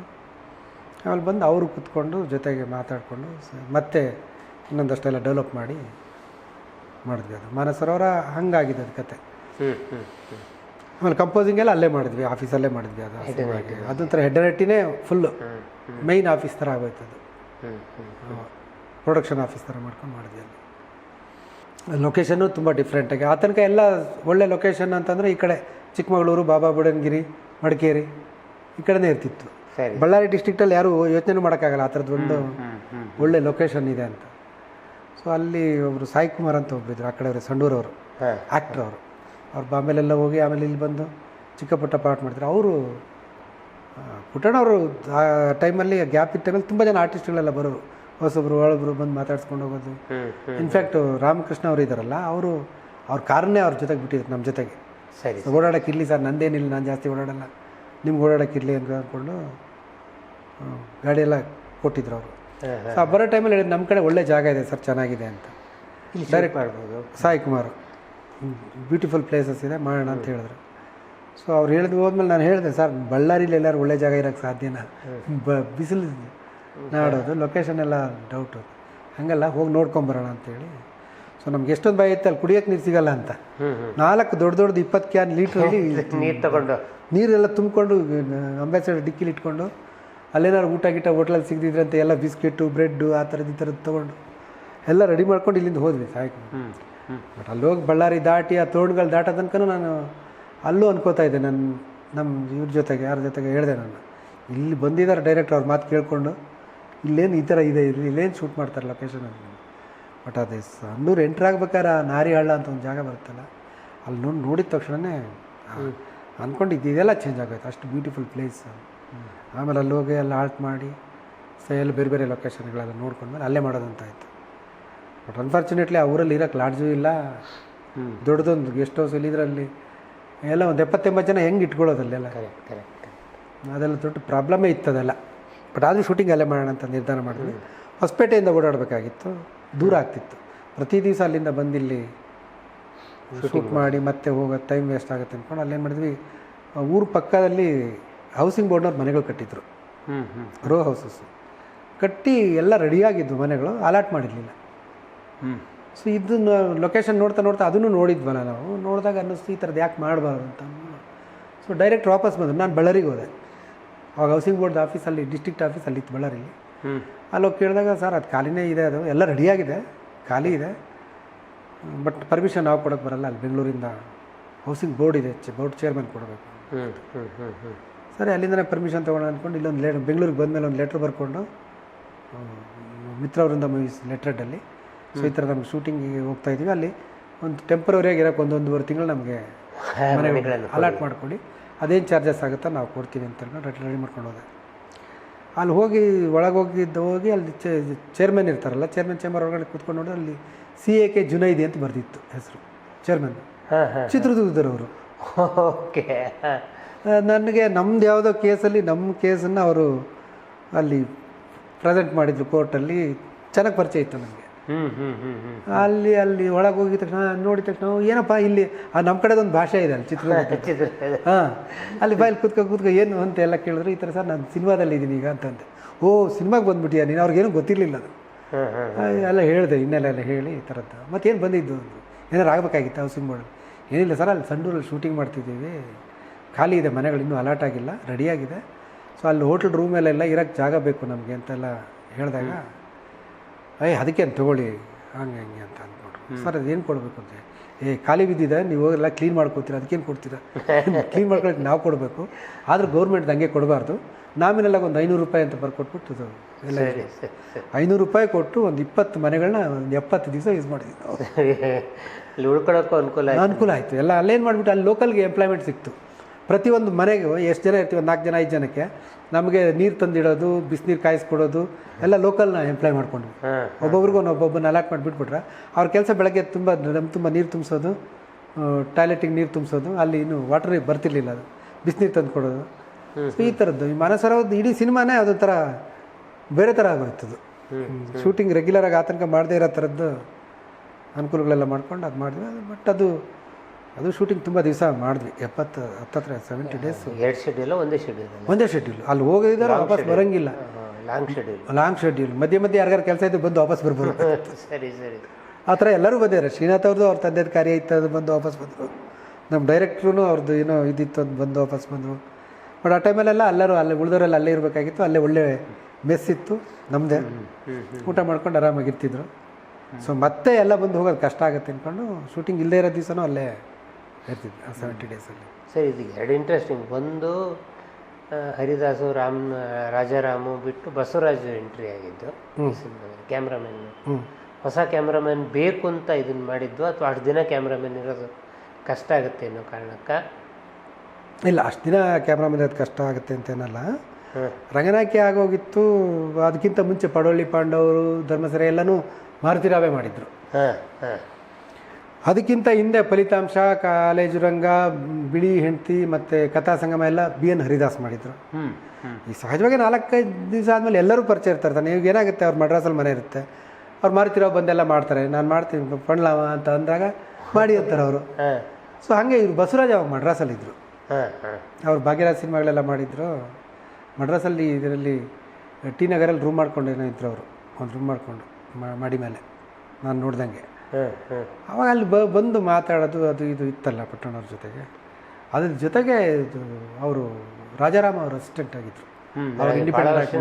ಆಮೇಲೆ ಬಂದು ಅವರು ಕೂತ್ಕೊಂಡು ಜೊತೆಗೆ ಮಾತಾಡಿಕೊಂಡು ಮತ್ತೆ ಇನ್ನೊಂದಷ್ಟೆಲ್ಲ ಡೆವಲಪ್ ಮಾಡಿ ಮಾಡಿದ್ವಿ ಅದು. ಮಾನಸರವರ ಹಂಗಾಗಿದೆ ಅದು ಕತೆ. ಆಮೇಲೆ ಕಂಪೋಸಿಂಗ್ ಎಲ್ಲ ಅಲ್ಲೇ ಮಾಡಿದ್ವಿ ಆಫೀಸಲ್ಲೇ ಮಾಡಿದ್ವಿ ಅದು. ಅದೊಂಥರ ಹೆಡ್ಡನಟ್ಟಿನೇ ಫುಲ್ಲು ಮೈನ್ ಆಫೀಸ್ ಥರ ಆಗೋಯ್ತು ಅದು. ಪ್ರೊಡಕ್ಷನ್ ಆಫೀಸ್ ಥರ ಮಾಡ್ಕೊಂಡು ಮಾಡಿದ್ವಿ ಅಲ್ಲಿ ಲೊಕೇಶನ್ನು ತುಂಬ ಡಿಫ್ರೆಂಟಾಗಿ ಆ ತನಕ ಎಲ್ಲ ಒಳ್ಳೆ ಲೊಕೇಶನ್ ಅಂತಂದರೆ ಈ ಕಡೆ ಚಿಕ್ಕಮಗಳೂರು ಬಾಬಾ ಬುಡನ್ಗಿರಿ ಮಡಿಕೇರಿ ಈ ಕಡೆನೇ ಇರ್ತಿತ್ತು. ಬಳ್ಳಾರಿ ಡಿಸ್ಟಿಕ್ಟಲ್ಲಿ ಯಾರೂ ಯೋಚನೆ ಮಾಡೋಕ್ಕಾಗಲ್ಲ ಆ ಥರದ್ದು ಒಂದು ಒಳ್ಳೆ ಲೊಕೇಶನ್ ಇದೆ ಅಂತ. ಸೊ ಅಲ್ಲಿ ಒಬ್ಬರು ಸಾಯಿ ಕುಮಾರ್ ಅಂತ ಒಬ್ಬರಿದ್ರು ಆ ಕಡೆ ಅವರು ಸಂಡೂರವರು ಆ್ಯಕ್ಟ್ರ್ ಅವರು. ಅವ್ರು ಬಾಂಬೆಲೆಲ್ಲ ಹೋಗಿ ಆಮೇಲೆ ಇಲ್ಲಿ ಬಂದು ಚಿಕ್ಕ ಪುಟ್ಟ ಪಾಠ ಮಾಡ್ತಾರೆ. ಅವರು ಪುಟ್ಟಣ್ಣ ಅವರು ಆ ಟೈಮಲ್ಲಿ ಗ್ಯಾಪ್ ಇದ್ದ ಟೈಮಲ್ಲಿ ತುಂಬ ಜನ ಆರ್ಟಿಸ್ಟ್ಗಳೆಲ್ಲ ಬರೋರು. ಹೊಸೊಬ್ರು ಒಳೊಬ್ರು ಬಂದು ಮಾತಾಡ್ಸ್ಕೊಂಡು ಹೋಗೋದು. ಇನ್ಫ್ಯಾಕ್ಟ್ ರಾಮಕೃಷ್ಣ ಅವರು ಇದ್ದಾರಲ್ಲ ಅವರು ಅವ್ರ ಕಾರನ್ನೇ ಅವ್ರ ಜೊತೆಗೆ ಬಿಟ್ಟಿದ್ರು ನಮ್ಮ ಜೊತೆಗೆ. ಸರಿ ಓಡಾಡೋಕೆ ಇರಲಿ ಸರ್ ನಂದೇನಿಲ್ಲ ನಾನು ಜಾಸ್ತಿ ಓಡಾಡಲ್ಲ. ನಿಮ್ಗೆ ಓಡಾಡೋಕೆ ಇರಲಿ ಅಂತ ಅಂದ್ಕೊಂಡು ಗಾಡಿಯೆಲ್ಲ ಕೊಟ್ಟಿದ್ರು ಅವರು. ಸೊ ಬರೋ ಟೈಮಲ್ಲಿ ಹೇಳಿದ್ರು ನಮ್ಮ ಕಡೆ ಒಳ್ಳೆ ಜಾಗ ಇದೆ ಸರ್ ಚೆನ್ನಾಗಿದೆ ಅಂತ. ಸರಿ ಸಾಯಿ ಕುಮಾರ್ ಬ್ಯೂಟಿಫುಲ್ ಪ್ಲೇಸಸ್ ಇದೆ ಮಾಡೋಣ ಅಂತ ಹೇಳಿದ್ರು. ಸೊ ಅವ್ರು ಹೇಳಿದ್ ಹೋದ್ಮೇಲೆ ನಾನು ಹೇಳಿದೆ ಸರ್ ಬಳ್ಳಾರಿಲಿ ಎಲ್ಲರೂ ಒಳ್ಳೆ ಜಾಗ ಇರೋಕ್ಕೆ ಸಾಧ್ಯನಾ? ಬ ಬಿಸಿಲು ನಾಡೋದು ಲೊಕೇಶನ್ ಎಲ್ಲ ಡೌಟು ಹಂಗಲ್ಲ ಹೋಗಿ ನೋಡ್ಕೊಂಬರೋಣ ಅಂತೇಳಿ ಸೊ ನಮ್ಗೆ ಎಷ್ಟೊಂದು ಭಯ ಇತ್ತು ಅಲ್ಲಿ ಕುಡಿಯೋಕೆ ನೀರು ಸಿಗಲ್ಲ ಅಂತ. ನಾಲ್ಕು ದೊಡ್ಡ ದೊಡ್ಡದು ಇಪ್ಪತ್ತು ಕ್ಯಾನ್ ಲೀಟ್ರಲ್ಲಿ ನೀರು ತಗೊಂಡು. ನೀರೆಲ್ಲ ತುಂಬಿಕೊಂಡು ಅಂಬಾಸಿಡರ್ ಡಿಕ್ಕಿಲಿ ಇಟ್ಕೊಂಡು ಅಲ್ಲೇನಾದ್ರು ಊಟ ಗೀಟ ಹೋಟ್ಲಲ್ಲಿ ಸಿಗದಿದ್ರೆ ಅಂತ ಎಲ್ಲ ಬಿಸ್ಕೆಟು ಬ್ರೆಡ್ಡು ಆ ಥರದ್ದು ಈ ಥರದ್ದು ತೊಗೊಂಡು ಎಲ್ಲ ರೆಡಿ ಮಾಡ್ಕೊಂಡು ಇಲ್ಲಿಂದ ಹೋದ್ವಿ ಸಾಯಕ್ಕೆ ಹ್ಞೂ ಬಟ್ ಅಲ್ಲಿ ಹೋಗಿ ಬಳ್ಳಾರಿ ದಾಟಿ ಆ ತೋಡುಗಳು ದಾಟೋ ತನಕ ನಾನು ಅಲ್ಲೂ ಅನ್ಕೋತಾ ಇದ್ದೆ. ನನ್ನ ನಮ್ಮ ಇವ್ರ ಜೊತೆಗೆ ಯಾರ ಜೊತೆಗೆ ಹೇಳಿದೆ ನಾನು. ಇಲ್ಲಿ ಬಂದಿದ್ದಾರೆ ಡೈರೆಕ್ಟ್ ಅವ್ರ ಮಾತು ಕೇಳಿಕೊಂಡು ಇಲ್ಲೇನು ಈ ಥರ ಇದೆ ಇಲ್ಲಿ ಇಲ್ಲೇನು ಶೂಟ್ ಮಾಡ್ತಾರೆ ಲೊಕೇಶನ್ ಅಂತ ಬಟ್ ಅದೇ ಸಣ್ಣೂರು ಎಂಟ್ರ್ ಆಗ್ಬೇಕಾದ್ರೆ ಆ ನಾರಿ ಹಳ್ಳ ಅಂತ ಒಂದು ಜಾಗ ಬರುತ್ತಲ್ಲ ಅಲ್ಲಿ ನೋಡಿ ನೋಡಿದ ತಕ್ಷಣವೇ ಅಂದ್ಕೊಂಡಿದ್ದು ಇದೆಲ್ಲ ಚೇಂಜ್ ಆಗೋಯ್ತು. ಅಷ್ಟು ಬ್ಯೂಟಿಫುಲ್ ಪ್ಲೇಸ್ ಆಮೇಲೆ ಅಲ್ಲಿ ಹೋಗಿ ಅಲ್ಲಿ ಆಲ್ಟ್ ಮಾಡಿ ಸೊ ಎಲ್ಲ ಬೇರೆ ಬೇರೆ ಲೊಕೇಶನ್ಗಳೆಲ್ಲ ನೋಡ್ಕೊಂಡ್ಮೇಲೆ ಅಲ್ಲೇ ಮಾಡೋದಂತ ಆಯಿತು. ಬಟ್ ಅನ್ಫಾರ್ಚುನೇಟ್ಲಿ ಆ ಊರಲ್ಲಿ ಇರೋಕ್ಕೆ ಲಾಡ್ಜು ಇಲ್ಲ. ದೊಡ್ಡದೊಂದು ಗೆಸ್ಟ್ ಹೌಸ್ ಇಲ್ಲಿ ಇದರಲ್ಲಿ. ಎಲ್ಲ ಒಂದು ಎಪ್ಪತ್ತೆಂಬತ್ತು ಜನ ಹೆಂಗೆ ಇಟ್ಕೊಳ್ಳೋದಲ್ಲೆಲ್ಲ? ಕರೆಕ್ಟ್ ಕರೆಕ್ಟ್ ಅದೆಲ್ಲ ದೊಡ್ಡ ಪ್ರಾಬ್ಲಮೇ ಇತ್ತದೆಲ್ಲ ಬಟ್ ಆದರೂ ಶೂಟಿಂಗ್ ಅಲ್ಲೇ ಮಾಡೋಣ ಅಂತ ನಿರ್ಧಾರ ಮಾಡಿದ್ವಿ. ಹೊಸಪೇಟೆಯಿಂದ ಓಡಾಡಬೇಕಾಗಿತ್ತು. ದೂರ ಆಗ್ತಿತ್ತು. ಪ್ರತಿ ದಿವಸ ಅಲ್ಲಿಂದ ಬಂದಿಲ್ಲಿ ಶೂಟ್ ಮಾಡಿ ಮತ್ತೆ ಹೋಗೋ ಟೈಮ್ ವೇಸ್ಟ್ ಆಗುತ್ತೆ ಅಂದ್ಕೊಂಡು ಅಲ್ಲೇನು ಮಾಡಿದ್ವಿ. ಊರು ಪಕ್ಕದಲ್ಲಿ ಹೌಸಿಂಗ್ ಬೋರ್ಡ್ನವ್ರು ಮನೆಗಳು ಕಟ್ಟಿದ್ರು. ಹ್ಞೂ ಹ್ಞೂ ರೋ ಹೌಸಸ್ ಕಟ್ಟಿ ಎಲ್ಲ ರೆಡಿಯಾಗಿದ್ದು ಮನೆಗಳು. ಅಲಾಟ್ ಮಾಡಿರಲಿಲ್ಲ. ಸೊ ಇದನ್ನು ಲೊಕೇಶನ್ ನೋಡ್ತಾ ನೋಡ್ತಾ ಅದನ್ನು ನೋಡಿದ್ವಲ್ಲ ನಾವು. ನೋಡಿದಾಗ ಅನ್ನಿಸ್ತು ಈ ಥರದ್ದು ಯಾಕೆ ಮಾಡಬಾರ್ದು ಅಂತ ಸೊ ಡೈರೆಕ್ಟ್ ವಾಪಸ್ ಬಂದರು. ನಾನು ಬಳ್ಳಾರಿಗೆ ಹೋದೆ. ಅವಾಗ ಹೌಸಿಂಗ್ ಬೋರ್ಡ್ ಆಫೀಸಲ್ಲಿ ಡಿಸ್ಟಿಕ್ಟ್ ಆಫೀಸ್ ಅಲ್ಲಿ ಇತ್ತು ಬಳ್ಳಾರಿಲಿ. ಅಲ್ಲಿ ಹೋಗಿ ಕೇಳಿದಾಗ ಸರ್ ಅದು ಖಾಲಿನೇ ಇದೆ ಅದು. ಎಲ್ಲ ರೆಡಿಯಾಗಿದೆ ಖಾಲಿ ಇದೆ. ಬಟ್ ಪರ್ಮಿಷನ್ ನಾವು ಕೊಡೋಕ್ಕೆ ಬರಲ್ಲ. ಅಲ್ಲಿ ಬೆಂಗಳೂರಿಂದ ಹೌಸಿಂಗ್ ಬೋರ್ಡ್ ಇದೆ. ಬೋರ್ಡ್ ಚೇರ್ಮನ್ ಕೊಡಬೇಕು. ಹ್ಞೂ ಹ್ಞೂ ಹ್ಞೂ ಹ್ಞೂ ಸರಿ ಅಲ್ಲಿಂದನೇ ಪರ್ಮಿಷನ್ ತೊಗೊಳ್ಳೋಣ ಅಂದ್ಕೊಂಡು ಇಲ್ಲೊಂದು ಲೆ ಬೆಂಗಳೂರಿಗೆ ಬಂದಮೇಲೆ ಒಂದು ಲೆಟ್ರ್ ಬರ್ಕೊಂಡು ಮಿತ್ರವರಿಂದ ಮೂವೀಸ್ ಲೆಟ್ರೆಡಲ್ಲಿ ಸೊ ಈ ಥರ ನಮ್ಗೆ ಶೂಟಿಂಗಿಗೆ ಹೋಗ್ತಾ ಇದ್ದೀವಿ ಅಲ್ಲಿ ಒಂದು ಟೆಂಪ್ರವರಿಯಾಗಿ ಇರೋಕ್ಕೆ ಒಂದು ಒಂದೂವರೆ ತಿಂಗಳು ನಮಗೆ ಅಲಾಟ್ ಮಾಡಿಕೊಡಿ ಅದೇನು ಚಾರ್ಜಸ್ ಆಗುತ್ತೆ ನಾವು ಕೊಡ್ತೀವಿ ಅಂತ ಹೇಳ್ಕೊಂಡು ರೆಡಿ ರೆಡಿ ಮಾಡ್ಕೊಂಡು ಹೋದೆ. ಅಲ್ಲಿ ಹೋಗಿ ಒಳಗೆ ಹೋಗಿದ್ದು ಹೋಗಿ ಅಲ್ಲಿ ಚೇರ್ಮನ್ ಇರ್ತಾರಲ್ಲ ಚೇರ್ಮನ್ ಚೇಂಬರ್ ಒಳಗಡೆ ಕೂತ್ಕೊಂಡು ನೋಡಿದ್ರೆ ಅಲ್ಲಿ ಸಿ ಎ ಕೆ ಜುನೈದಿ ಅಂತ ಬರೆದಿತ್ತು ಹೆಸರು ಚೇರ್ಮನ್ ಚಿತ್ರದುರ್ಗದವರು ಓಕೆ. ನನಗೆ ನಮ್ದು ಯಾವುದೋ ಕೇಸಲ್ಲಿ ನಮ್ಮ ಕೇಸನ್ನು ಅವರು ಅಲ್ಲಿ ಪ್ರೆಸೆಂಟ್ ಮಾಡಿದ್ರು ಕೋರ್ಟಲ್ಲಿ ಚೆನ್ನಾಗಿ ಪರಿಚಯ ಇತ್ತು ನನಗೆ ಅಲ್ಲಿ ಅಲ್ಲಿ ಒಳಗೆ ಹೋಗಿದ ತಕ್ಷಣ ನೋಡಿದ ತಕ್ಷಣ ಏನಪ್ಪ ಇಲ್ಲಿ? ಆ ನಮ್ಮ ಕಡೆದೊಂದು ಭಾಷೆ ಇದೆ ಅಲ್ಲಿ ಚಿತ್ರದುರ್ಗ ಹಚ್ಚಿದ್ರು ಹಾಂ ಅಲ್ಲಿ ಬಾಯಲ್ಲಿ ಕೂತ್ಕೊ ಕೂತ್ಕೊ ಏನು ಅಂತ ಎಲ್ಲ ಕೇಳಿದ್ರು ಈ ಥರ ಸರ್ ನಾನು ಸಿನಿಮಾದಲ್ಲಿ ಇದ್ದೀನಿ ಈಗ ಅಂತಂದೆ ಓ ಸಿನಿಮಾಗೆ ಬಂದ್ಬಿಟ್ಟಿಯಾ ನೀನು? ಅವ್ರಿಗೇನು ಗೊತ್ತಿರಲಿಲ್ಲ ಅದು. ಎಲ್ಲ ಹೇಳಿದೆ ಇನ್ನೆಲ್ಲ ಎಲ್ಲ ಹೇಳಿ ಈ ಥರದ್ದು ಮತ್ತೇನು ಬಂದಿದ್ದು ಏನಾರು ಆಗಬೇಕಾಗಿತ್ತು ಹೌಸಿಂಗ್ ಬೋರ್ಡ್ ಏನಿಲ್ಲ ಸರ್ ಅಲ್ಲಿ ಸಂಡೂರಲ್ಲಿ ಶೂಟಿಂಗ್ ಮಾಡ್ತಿದ್ದೀವಿ. ಖಾಲಿ ಇದೆ ಮನೆಗಳು ಇನ್ನೂ ಅಲಾಟ್ ಆಗಿಲ್ಲ ರೆಡಿಯಾಗಿದೆ ಸೊ ಅಲ್ಲಿ ಹೋಟ್ಲ್ ರೂಮಲ್ಲೆಲ್ಲ ಇರೋಕ್ಕೆ ಜಾಗ ಬೇಕು ನಮಗೆ ಅಂತೆಲ್ಲ ಹೇಳಿದಾಗ ಅಯ್ಯ ಅದಕ್ಕೆ ತಗೊಳ್ಳಿ. ಹಂಗೆ ಹಂಗೆ ಅಂತ ಅಂದ್ಬಿಟ್ರು ಸರ್ ಅದೇನು ಕೊಡಬೇಕು ಅಂತ? ಏ ಖಾಲಿ ಬಿದ್ದಿದೆ ನೀವು ಹೋಗೆಲ್ಲ ಕ್ಲೀನ್ ಮಾಡ್ಕೊತೀರ? ಅದಕ್ಕೇನು ಕೊಡ್ತೀರಾ? ಕ್ಲೀನ್ ಮಾಡ್ಕೊಳಕ್ಕೆ ನಾವು ಕೊಡಬೇಕು. ಆದ್ರೆ ಗೌರ್ಮೆಂಟ್ ಹಂಗೆ ಕೊಡಬಾರ್ದು. ನಾಮಿನೆಲ್ಲ ಒಂದು ಐನೂರು ರೂಪಾಯಿ ಅಂತ ಬರ್ಕೊಟ್ಬಿಟ್ಟು ಇದು ಎಲ್ಲ ಐನೂರು ರೂಪಾಯಿ ಕೊಟ್ಟು ಒಂದು ಇಪ್ಪತ್ತು ಮನೆಗಳನ್ನ ಒಂದು ಎಪ್ಪತ್ತು ದಿವಸ ಯೂಸ್ ಮಾಡಿದ್ವಿ ಉಳ್ಕೊಳ್ಳೋಕ್ಕೂ ಅನುಕೂಲ ಅನುಕೂಲ ಆಯಿತು. ಎಲ್ಲ ಅಲ್ಲೇನು ಮಾಡಿಬಿಟ್ಟು ಅಲ್ಲಿ ಲೋಕಲ್ಗೆ ಎಂಪ್ಲಾಯ್ಮೆಂಟ್ ಸಿಕ್ತು. ಪ್ರತಿಯೊಂದು ಮನೆಗೂ ಎಷ್ಟು ಜನ ಇರ್ತೀವಿ? ಒಂದು ನಾಲ್ಕು ಜನ ಐದು ಜನಕ್ಕೆ ನಮಗೆ ನೀರು ತಂದಿಡೋದು ಬಿಸಿನೀರು ಕಾಯಿಸ್ಕೊಡೋದು ಎಲ್ಲ ಲೋಕಲ್ನ ಎಂಪ್ಲಾಯ್ ಮಾಡ್ಕೊಂಡ್ವಿ ಒಬ್ಬೊಬ್ರಿಗೂ ಒಬ್ಬೊಬ್ಬನ ಅಲಾಟ್ ಮಾಡಿಬಿಟ್ಬಿಟ್ರೆ ಅವ್ರ ಕೆಲಸ ಬೆಳಗ್ಗೆ ತುಂಬ ನಮ್ಮ ತುಂಬ ನೀರು ತುಂಬಿಸೋದು ಟಾಯ್ಲೆಟಿಗೆ ನೀರು ತುಂಬಿಸೋದು ಅಲ್ಲಿ ಇನ್ನು ವಾಟರ್ ಬರ್ತಿರ್ಲಿಲ್ಲ ಅದು. ಬಿಸಿನೀರು ತಂದು ಕೊಡೋದು. ಈ ಥರದ್ದು ಈ ಮನಸರವದ್ದು ಇಡೀ ಸಿನಿಮಾನೇ ಅದೊಂಥರ ಬೇರೆ ಥರ ಆಗೋಯ್ತದು ಶೂಟಿಂಗ್ ರೆಗ್ಯುಲರಾಗಿ ಆತಂಕ ಮಾಡದೇ ಇರೋ ಥರದ್ದು ಅನುಕೂಲಗಳೆಲ್ಲ ಮಾಡ್ಕೊಂಡು ಅದು ಮಾಡಿದ್ವಿ ಬಟ್ ಅದು ಅದು ಶೂಟಿಂಗ್ ತುಂಬ ದಿವಸ ಮಾಡಿದ್ವಿ. ಎಪ್ಪತ್ತು ಹತ್ತತ್ರ ಸೆವೆಂಟಿ ಡೇಸ್ ಎರಡು ಶೆಡ್ಯೂಲ್ ಒಂದೇ ಶೆಡ್ಯೂಲ್ ಒಂದೇ ಶೆಡ್ಯೂಲ್ ಅಲ್ಲಿ ಹೋಗಿದ್ದಾರೆ ವಾಪಸ್ ಬರೋಂಗಿಲ್ಲ. ಲಾಂಗ್ ಶೆಡ್ಯೂಲ್ ಲಾಂಗ್ ಶೆಡ್ಯೂಲ್ ಮಧ್ಯೆ ಮಧ್ಯೆ ಯಾರಿಗಾರು ಕೆಲಸ ಇದ್ದು ಬಂದು ವಾಪಸ್ ಬರ್ಬೋದು. ಸರಿ ಸರಿ. ಆ ಥರ ಎಲ್ಲರೂ ಬಂದಿದ್ದಾರೆ. ಶ್ರೀನಾಥ್ ಅವ್ರದ್ದು ಅವ್ರ ತಂದೆದ ಕಾರ್ಯ ಇತ್ತು ಅದು ಬಂದು ವಾಪಸ್ ಬಂದರು. ನಮ್ಮ ಡೈರೆಕ್ಟ್ರು ಅವ್ರದ್ದು ಏನೋ ಇದಿತ್ತು ಅದು ಬಂದು ವಾಪಸ್ ಬಂದರು. ಬಟ್ ಆ ಟೈಮಲ್ಲೆಲ್ಲ ಎಲ್ಲರೂ ಅಲ್ಲೇ ಉಳಿದವರೆಲ್ಲ ಅಲ್ಲೇ ಇರಬೇಕಾಗಿತ್ತು. ಅಲ್ಲೇ ಒಳ್ಳೆ ಮೆಸ್ ಇತ್ತು ನಮ್ಮದೇ ಊಟ ಮಾಡ್ಕೊಂಡು ಆರಾಮಾಗಿ ಇರ್ತಿದ್ರು ಸೊ ಮತ್ತೆ ಎಲ್ಲ ಬಂದು ಹೋಗೋದು ಕಷ್ಟ ಆಗುತ್ತೆ ಅಂದ್ಕೊಂಡು ಶೂಟಿಂಗ್ ಇಲ್ಲದೇ ಇರೋ ದಿವಸನೂ ಅಲ್ಲೇ ಇರ್ತಿದ್ವಿ ಆ ಸೆವೆಂಟಿ ಡೇಸಲ್ಲಿ ಸರಿ ಇದು ಎರಡು ಇಂಟ್ರೆಸ್ಟಿಂಗ್ ಒಂದು ಹರಿದಾಸು ರಾಮ್ ರಾಜಾರಾಮು ಬಿಟ್ಟು ಬಸವರಾಜು ಎಂಟ್ರಿ ಆಗಿದ್ದು ಕ್ಯಾಮ್ರಾಮನ್ ಹ್ಞೂ ಹೊಸ ಕ್ಯಾಮ್ರಾಮನ್ ಬೇಕು ಅಂತ ಇದನ್ನು ಮಾಡಿದ್ದು ಅಥವಾ ಅಷ್ಟು ದಿನ ಕ್ಯಾಮ್ರಾಮನ್ ಇರೋದು ಕಷ್ಟ ಆಗುತ್ತೆ ಅನ್ನೋ ಕಾರಣಕ್ಕೆ? ಇಲ್ಲ ಅಷ್ಟು ದಿನ ಕ್ಯಾಮ್ರಾಮನ್ ಇರೋದು ಕಷ್ಟ ಆಗುತ್ತೆ ಅಂತೇನಲ್ಲ ಹಾಂ. ರಂಗನಾಯ್ಕೆ ಆಗೋಗಿತ್ತು ಅದಕ್ಕಿಂತ ಮುಂಚೆ ಪಡೋಳ್ಳಿ ಪಾಂಡವರು ಧರ್ಮಸರ ಎಲ್ಲನೂ ಮಾರುತಿರಾವೇ ಮಾಡಿದರು. ಹಾಂ ಹಾಂ. ಅದಕ್ಕಿಂತ ಹಿಂದೆ ಫಲಿತಾಂಶ ಕಾಲೇಜು ರಂಗ ಬಿಳಿ ಹೆಂಡತಿ ಮತ್ತು ಕಥಾ ಸಂಗಮ ಎಲ್ಲ ಬಿ ಎನ್ ಹರಿದಾಸ್ ಮಾಡಿದರು. ಈ ಸಹಜವಾಗಿ ನಾಲ್ಕೈದು ದಿವಸ ಆದಮೇಲೆ ಎಲ್ಲರೂ ಪರಿಚಯ ಇರ್ತಾರೆ ತಾನೆ. ಇವಾಗ ಏನಾಗುತ್ತೆ ಅವ್ರು ಮಡ್ರಾಸಲ್ಲಿ ಮನೆ ಇರುತ್ತೆ. ಅವ್ರು ಮಾಡ್ತಿರೋ ಬಂದೆಲ್ಲ ಮಾಡ್ತಾರೆ. ನಾನು ಮಾಡ್ತೀನಿ ಪಣ್ಲಾವ ಅಂತ ಅಂದಾಗ ಮಾಡಿ ಅಂತಾರೆ ಅವರು. ಸೊ ಹಾಗೆ ಇವರು ಬಸವರಾಜ್ ಅವಾಗ ಮಡ್ರಾಸಲ್ಲಿದ್ದರು ಅವ್ರು ಭಾಗ್ಯರಾಜ್ ಸಿನಿಮಾಗಳೆಲ್ಲ ಮಾಡಿದ್ರು. ಮಡ್ರಾಸಲ್ಲಿ ಇದರಲ್ಲಿ ಟಿ ನಗರಲ್ಲಿ ರೂಮ್ ಮಾಡ್ಕೊಂಡೇನೋ ಇದ್ರು ಅವರು. ಒಂದು ರೂಮ್ ಮಾಡಿಕೊಂಡು ಮಾಡಿ ಮೇಲೆ. ನಾನು ನೋಡ್ದಂಗೆ. ಅವಾಗ ಅಲ್ಲಿ ಬ ಬಂದು ಮಾತಾಡೋದು ಅದು ಇದು ಇತ್ತಲ್ಲ ಪಟ್ಟಣವ್ರ ಜೊತೆಗೆ. ಅದ್ರ ಜೊತೆಗೆ ಇದು ಅವರು ರಾಜಾರಾಮ್ ಅವರು ಅಸಿಸ್ಟೆಂಟ್ ಆಗಿದ್ರು. ಅವ್ರು ಇಂಡಿಪೆಂಡೆಂಟ್.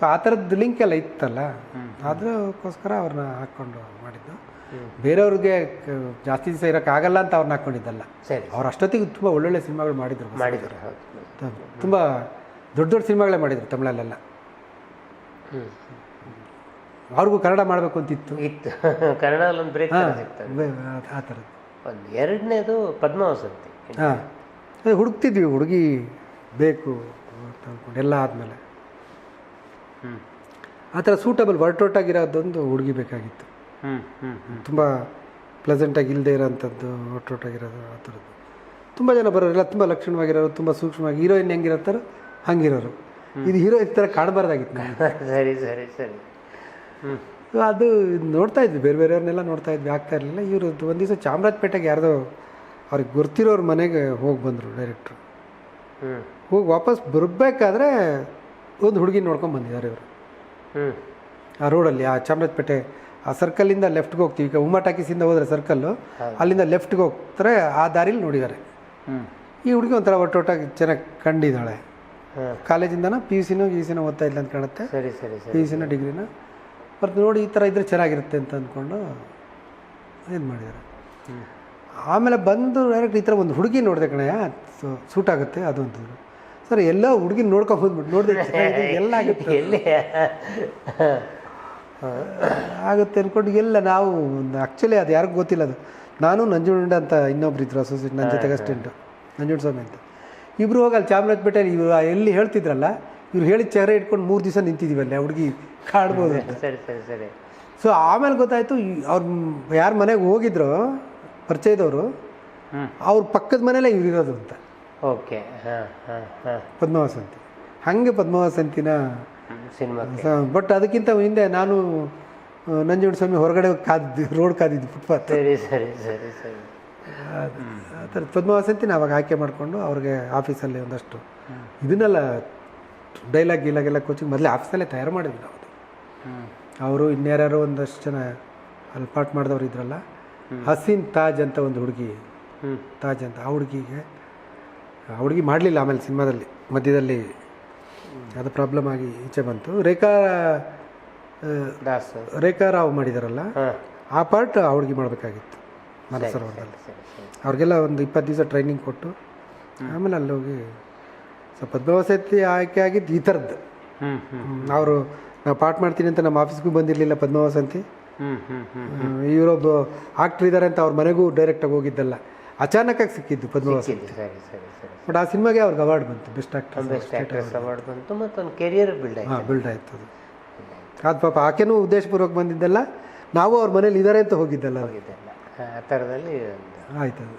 ಸೊ ಆ. ಥರದ್ದು ಲಿಂಕ್ ಎಲ್ಲ ಇತ್ತಲ್ಲ? ಅದಕ್ಕೋಸ್ಕರ ಅವ್ರನ್ನ ಹಾಕ್ಕೊಂಡು ಮಾಡಿದ್ದು. ಬೇರೆಯವ್ರಿಗೆ ಜಾಸ್ತಿ ದಿವಸ ಇರೋಕ್ಕಾಗಲ್ಲ ಅಂತ ಅವ್ರನ್ನ ಹಾಕ್ಕೊಂಡಿದ್ದಲ್ಲ ಅವ್ರು ಅಷ್ಟೊತ್ತಿಗೆ ತುಂಬ ಒಳ್ಳೊಳ್ಳೆ ಸಿನಿಮಾಗಳು ಮಾಡಿದ್ರು. ಮಾಡಿದ್ರು ತುಂಬ ದೊಡ್ಡ ದೊಡ್ಡ ಸಿನಿಮಾಗಳೇ ಮಾಡಿದ್ರು ತಮಿಳಲ್ಲೆಲ್ಲ. ಹ್ಞೂ ಅವ್ರಿಗೂ ಕನ್ನಡ ಮಾಡಬೇಕು ಅಂತಿತ್ತು. ಇತ್ತು. ಕನ್ನಡ ಒಂದು ಬ್ರೇಕ್ ಸಿಗ್ತದೆ. ಆ ಥರದ್ದು ಒಂದು ಎರಡನೇದು ಪದ್ಮಾವಸಂತಿ. ಹಾಂ ಅದೇ ಹುಡುಕ್ತಿದ್ವಿ ಹುಡುಗಿ ಬೇಕು ಅಂತ ಅಂದ್ಕೊಂಡು ಎಲ್ಲ ಆದಮೇಲೆ. ಹ್ಞೂ ಆ ಥರ ಸೂಟಬಲ್ ಒರಟೊಟ್ಟಾಗಿರೋದೊಂದು ಹುಡುಗಿ ಬೇಕಾಗಿತ್ತು. ಹ್ಞೂ ಹ್ಞೂ ಹ್ಞೂ ತುಂಬ ಪ್ಲೆಸೆಂಟಾಗಿ ಇಲ್ಲದೆ ಇರೋಂಥದ್ದು ಆಗಿರೋದು ಆ ಥರದ್ದು. ತುಂಬ ಜನ ಬರೋರು ಎಲ್ಲ ತುಂಬ ಲಕ್ಷಣವಾಗಿರೋರು ತುಂಬ ಸೂಕ್ಷ್ಮವಾಗಿ ಹೀರೋಯಿನ್ ಹೆಂಗಿರತ್ತಾರೋ ಹಂಗಿರೋರು. ಇದು ಹೀರೋಯಿನ್ ಥರ ಕಾಣಬಾರ್ದಾಗಿತ್ತು ಸರಿ ಸರಿ ಸರಿ. ಅದು ನೋಡ್ತಾ ಇದ್ವಿ ಬೇರೆ ಬೇರೆಯವ್ರನ್ನೆಲ್ಲ ನೋಡ್ತಾ ಇದ್ವಿ ಆಗ್ತಾ ಇರಲಿಲ್ಲ. ಇವರು ಒಂದು ದಿವಸ ಚಾಮರಾಜಪೇಟೆಗೆ ಯಾರ್ದೋ ಅವ್ರಿಗೆ ಗೊತ್ತಿರೋರ ಮನೆಗೆ ಹೋಗಿ ಬಂದರು ಡೈರೆಕ್ಟ್ರು. ಹೋಗಿ ವಾಪಸ್ ಬರಬೇಕಾದ್ರೆ ಒಂದು ಹುಡುಗಿ ನೋಡ್ಕೊಂಡು ಬಂದಿದ್ದಾರೆ ಇವರು. ಆ ರೋಡಲ್ಲಿ ಆ ಚಾಮರಾಜಪೇಟೆ ಆ ಸರ್ಕಲ್ಲಿಂದ ಲೆಫ್ಟ್ಗೆ ಹೋಗ್ತೀವಿ. ಈಗ ಉಮಾ ಟಾಕೀಸಿಂದ ಹೋದರೆ ಸರ್ಕಲ್ಲು ಅಲ್ಲಿಂದ ಲೆಫ್ಟ್ಗೆ ಹೋಗ್ತಾರೆ ಆ ದಾರಿಲಿ ನೋಡಿದ್ದಾರೆ. ಈ ಹುಡುಗಿ ಒಂಥರ ಒಟ್ಟೊಟ್ಟಾಗಿ ಚೆನ್ನಾಗಿ ಕಂಡಿದ್ದಾಳೆ. ಕಾಲೇಜಿಂದನ ಪಿ ಯು ಸಿನೋ ಯು ಸಿನೂ ಓದ್ತಾ ಇಲ್ಲ ಅಂತ ಕಾಣುತ್ತೆ. ಸರಿ ಸರಿ ಪಿ ಯು ಸಿನ ಡಿಗ್ರಿನ ಮತ್ತು ನೋಡಿ ಈ ಥರ ಇದ್ರೆ ಚೆನ್ನಾಗಿರುತ್ತೆ ಅಂತ ಅಂದ್ಕೊಂಡು ಏನು ಮಾಡಿದ್ದಾರೆ. ಆಮೇಲೆ ಬಂದು ಡೈರೆಕ್ಟ್ ಈ ಥರ ಒಂದು ಹುಡುಗಿ ನೋಡಿದೆ ಕಣಯ್ಯ ಸೂಟ್ ಆಗುತ್ತೆ ಅದು ಅಂತಂದ್ರು ಸರ್ ಎಲ್ಲ ಹುಡುಗಿ ನೋಡ್ಕೊಂಡು ಬಂದ್ಬಿಟ್ಟು ನೋಡಿದೆ ಚೆನ್ನಾಗಿದೆ, ಎಲ್ಲ ಆಗುತ್ತೆ. ಎಲ್ಲಿ? ಆಗುತ್ತೆ ಅಂದ್ಕೊಂಡು ಎಲ್ಲ ನಾವು ಒಂದು ಆ್ಯಕ್ಚುಲಿ ಅದು ಯಾರಿಗೂ ಗೊತ್ತಿಲ್ಲ ಅದು. ನಾನು ನಂಜುಂಡ ಅಂತ ಇನ್ನೊಬ್ರು ಇದ್ರು ಅಸೋಸಿಯೇಟ್ ನನ್ನ ಜೊತೆಗೆ ಅಸ್ಟೆಂಟು ನಂಜುಂಡ ಸ್ವಾಮಿ ಅಂತ. ಇಬ್ಬರು ಹೋಗಿ ಅಲ್ಲಿ ಚಾಮರಾಜಪೇಟೆ ಇವರು ಎಲ್ಲಿ ಹೇಳ್ತಿದ್ರಲ್ಲ ಇವ್ರು ಹೇಳಿ ಚಹರೆ ಇಟ್ಕೊಂಡು ಮೂರು ದಿವಸ ನಿಂತಿದ್ದೀವಲ್ಲ ಹುಡುಗಿ ಕಾಡ್ಬೋದು ಸರಿ ಸರಿ ಸರಿ. ಸೊ ಆಮೇಲೆ ಗೊತ್ತಾಯಿತು ಅವ್ರ ಯಾರ ಮನೆಗೆ ಹೋಗಿದ್ರು ಪರಿಚಯದವರು ಅವ್ರ ಪಕ್ಕದ ಮನೇಲೆ ಇವ್ರು ಇರೋದು ಅಂತ. ಓಕೆ. ಹಾಂ ಹಾಂ ಹಾಂ. ಪದ್ಮಾವಸಂತಿ ಹಾಗೆ ಪದ್ಮಾವಸಂತಿನ ಸಿನಿಮಾ ಬಟ್ ಅದಕ್ಕಿಂತ ಹಿಂದೆ ನಾನು ಆ, ನಂಜುಂಡ ಸ್ವಾಮಿ ಹೊರಗಡೆ ಕಾದಿದ್ದು ರೋಡ್ ಕಾದಿದ್ದು ಫುಟ್ಪಾತ್. ಸರಿ ಸರಿ ಸರಿ ಸರಿ. ಆ ಥರ ಪದ್ಮಾವಸಂತಿ ನಾವು ಅವಾಗ ಆಯ್ಕೆ ಮಾಡಿಕೊಂಡು ಅವ್ರಿಗೆ ಆಫೀಸಲ್ಲಿ ಒಂದಷ್ಟು ಇದನ್ನೆಲ್ಲ ಡೈಲಾಗ್ ಗೀಲಾಗೆಲ್ಲ ಕೋಚಿಂಗ್ ಮೊದಲೇ ಆಫೀಸಲ್ಲೇ ತಯಾರು ಮಾಡಿದ್ವಿ ನಾವು ಅದು. ಅವರು ಇನ್ಯಾರ್ಯಾರೋ ಒಂದಷ್ಟು ಜನ ಅಲ್ಲಿ ಪಾಠ ಮಾಡಿದವ್ರು ಇದ್ರಲ್ಲ ಹಸೀನ್ ತಾಜ್ ಅಂತ ಒಂದು ಹುಡುಗಿ ತಾಜ್ ಅಂತ ಆ ಹುಡುಗಿಗೆ ಆ ಹುಡುಗಿ ಮಾಡಲಿಲ್ಲ ಆಮೇಲೆ ಸಿನಿಮಾದಲ್ಲಿ ಮಧ್ಯದಲ್ಲಿ ಅದು ಪ್ರಾಬ್ಲಮ್ ಆಗಿ ಈಚೆ ಬಂತು. ರೇಖಾ ರೇಖಾ ರಾವ್ ಮಾಡಿದಾರಲ್ಲ ಆ ಪಾರ್ಟ್ ಆ ಹುಡುಗಿ ಮಾಡಬೇಕಾಗಿತ್ತು ಮನಸರೋವರದಲ್ಲಿ ಸರಿ ಸರಿ ಅವ್ರಿಗೆಲ್ಲ ಒಂದು ಇಪ್ಪತ್ತು ದಿವಸ ಟ್ರೈನಿಂಗ್ ಕೊಟ್ಟು ಆಮೇಲೆ ಅಲ್ಲಿ ಹೋಗಿ ಪದ್ಮಾವಸತಿ ಆಯ್ಕೆ ಆಗಿದ್ದು ಈ ಥರದ್ದು. ಅವರು ನಾವು ಪಾಠ ಮಾಡ್ತೀನಿ ಅಂತ ನಮ್ಮ ಆಫೀಸ್ಗೂ ಬಂದಿರಲಿಲ್ಲ ಪದ್ಮಾವಸಂತಿ ಇವರೊಬ್ಬ ಆಕ್ಟ್ರ್ ಇದ್ದಾರೆ ಅಂತ ಅವ್ರ ಮನೆಗೂ ಡೈರೆಕ್ಟಾಗಿ ಹೋಗಿದ್ದಲ್ಲ. ಅಚಾನಕ್ಕಾಗಿ ಸಿಕ್ಕಿದ್ದು ಪದ್ಮಾವಸಂತಿ ಬಟ್ ಆ ಸಿನಿಮಾಗೆ ಅವ್ರಿಗೆ ಅವಾರ್ಡ್ ಬಂತು ಬೆಸ್ಟ್ ಆಕ್ಟರ್ ಬೆಸ್ಟ್ ಅವಾರ್ಡ್ ಬಂತು ಮತ್ತೊಂದು ಕೆರಿಯರ್ ಬಿಲ್ಡ್ ಆಯ್ತು. ಹಾಂ ಬಿಲ್ಡ್ ಆಯ್ತು ಅದು. ಅದು ಪಾಪ ಆಕೆನೂ ಉದ್ದೇಶಪೂರ್ವಕ ಬಂದಿದ್ದಲ್ಲ ನಾವು ಅವ್ರ ಮನೇಲಿ ಇದ್ದಾರೆ ಅಂತ ಹೋಗಿದ್ದಲ್ಲ. ಹೋಗಿದ್ದಲ್ಲ. ಆ ಥರದಲ್ಲಿ ಆಯ್ತು ಅದು.